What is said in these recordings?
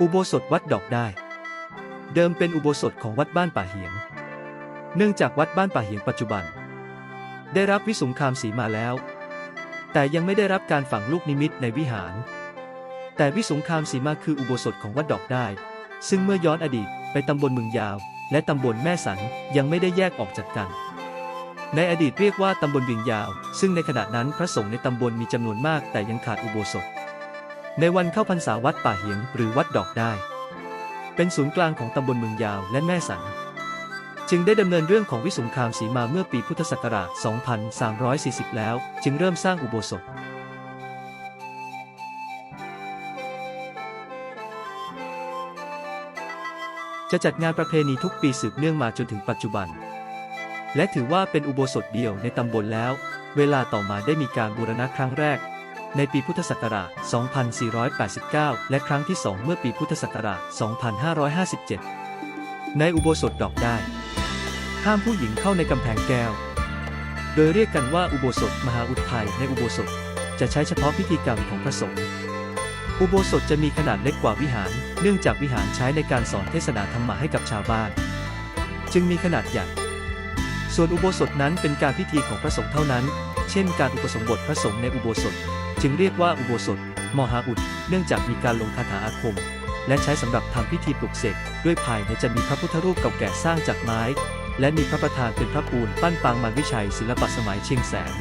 อุโบสถวัดดอกได้ เดิมเป็นอุโบสถของวัดบ้านป่าเหียง เนื่องจากวัดบ้านป่าเหียงปัจจุบัน ได้รับวิสุงคามสีมาแล้ว แต่ยังไม่ได้รับการฝังลูกนิมิตในวิหาร แต่วิสุงคามสีมาคืออุโบสถของวัดดอกได้ ซึ่งเมื่อย้อนอดีตไปตำบลเมืองยาว และตำบลแม่สันยังไม่ได้แยกออกจากกันในอดีตเรียกว่าตำบลเวียงยาว ซึ่งในขณะนั้นพระสงฆ์ในตำบลมีจำนวนมากแต่ยังขาดอุโบสถ ในวันเข้าพรรษาวัดป่าเหียงหรือวัดดอกได้ เป็นศูนย์กลางของตำบลเมืองยาวและแม่สัน จึงได้ดำเนินเรื่องของวิสุงคามสีมาเมื่อปีพุทธศักราช 2340 แล้ว จึงเริ่มสร้างอุโบสถจะจัดงานประเพณีทุกปีสืบเนื่องมาจนถึงปัจจุบัน และถือว่าเป็นอุโบสถเดียวในตำบลแล้ว เวลาต่อมาได้มีการบูรณะครั้งแรก ในปีพุทธศักราช 2489 และครั้งที่ 2 เมื่อปีพุทธศักราช 2557 ในอุโบสถดอกได้ ห้ามผู้หญิงเข้าในกำแพงแก้ว โดยเรียกกันว่าอุโบสถมหาอุทัยในอุโบสถจะใช้เฉพาะพิธีกรรมของพระสงฆ์ อุโบสถจะมีขนาดเล็กกว่าวิหาร เนื่องจากวิหารใช้ในการสอนเทศนาธรรมะให้กับชาวบ้าน จึงมีขนาดใหญ่ ส่วนอุโบสถนั้นเป็นการพิธีของพระสงฆ์เท่านั้น เช่นการอุปสมบทพระสงฆ์ในอุโบสถ จึงเรียกว่าอุโบสถ มหาอุด เนื่องจากมีการลงคาถาอาคม และใช้สำหรับทำพิธีปลุกเสกด้วยภายในจะมีพระพุทธรูปเก่าแก่สร้างจากไม้ และมีพระประธานเป็นพระปูนปั้นปางมันวิชัยศิลปะสมัยเชียงแสน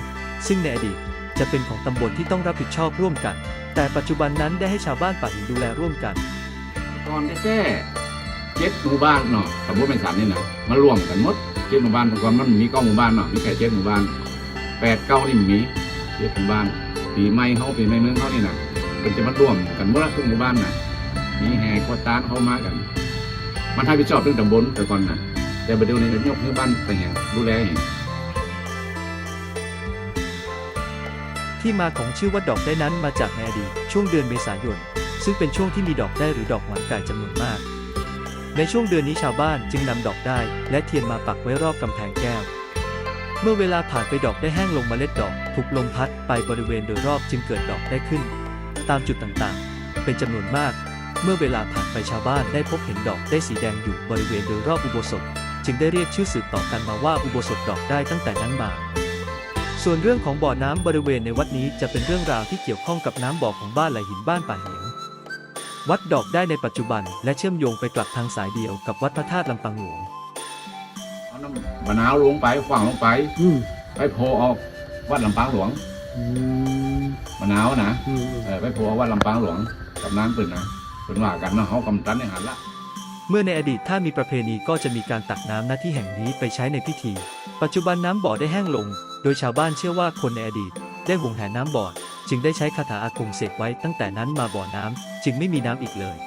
ซึ่งในอดีตจะเป็นของตำบลที่ต้องรับผิดชอบร่วมกัน แต่ปัจจุบันนั้นได้ให้ชาวบ้านป่าหินดูแลร่วมกัน ตอนแค่เจ็ดหมู่บ้านเนาะสมมติเป็นสามนี่นะมารวมกันหมดเจ็ดหมู่บ้านแต่ก่อนมันมีเก้าหมู่บ้านเนาะมีแค่เจ็ดหมู่บ้าน แปดเก้านี่มีเจ็ดหมู่บ้านปีใหม่เขาปีใหม่เมืองเขานี่นะมันจะมารวมกันหมดละทุกหมู่บ้านนะมีแห่กวาดตานเข้ามากัน มันให้ไปชอบเรื่องตำบลแต่ก่อนนะแต่ประเดี๋ยวนี้ยกหมู่บ้านไปแห่ดูแลแห่ที่มาของชื่อว่าดอกได้นั้นมาจากในอดีตช่วงเดือนเมษายน ซึ่งเป็นช่วงที่มีดอกได้หรือดอกหวานไก่จำนวนมาก ในช่วงเดือนนี้ชาวบ้านจึงนำดอกได้และเทียนมาปักไว้รอบกำแพงแก้ว เมื่อเวลาผ่านไปดอกได้แห้งลงมเมล็ดดอก ถูกลมพัดไปบริเวณโดยรอบจึงเกิดดอกได้ขึ้น ตามจุดต่างๆ เป็นจำนวนมาก เมื่อเวลาผ่านไปชาวบ้านได้พบเห็นดอกได้สีแดงอยู่บริเวณโดยรอบอุโบสถ จึงได้เรียกชื่อสืบต่อกันมาว่าอุโบสถดอกได้ตั้งแต่นั้นมา ส่วนเรื่องของบ่อน้ำบริเวณในวัดนี้จะเป็นเรื่องราวที่เกี่ยวข้องกับน้ำบ่อของบ้านไหลหินบ้านป่าเหงวัดดอกได้ในปัจจุบันและเชื่อมโยงไปกลับทางสายเดียวกับวัดพระธาตุลำปางหลวง เอาน้ำมะนาวลงไปฝังลงไปอืมไปโพออกวัดลำปางหลวงอืมมะนาวนะอืม เออไปโพออกวัดลำปางหลวงกับน้ำปืนนะเป็นว่ากันเนาะเขากำตันในหันละ เมื่อในอดีตถ้ามีประเพณีก็จะมีการตักน้ำหน้าที่แห่งนี้ไปใช้ในพิธี ปัจจุบันน้ำบ่อได้แห้งลง โดยชาวบ้านเชื่อว่าคนในอดีต ได้หวงแหนน้ำบ่อ จึงได้ใช้คาถาอาคมเสกไว้ตั้งแต่นั้นมาบ่อน้ำจึงไม่มีน้ำอีกเลย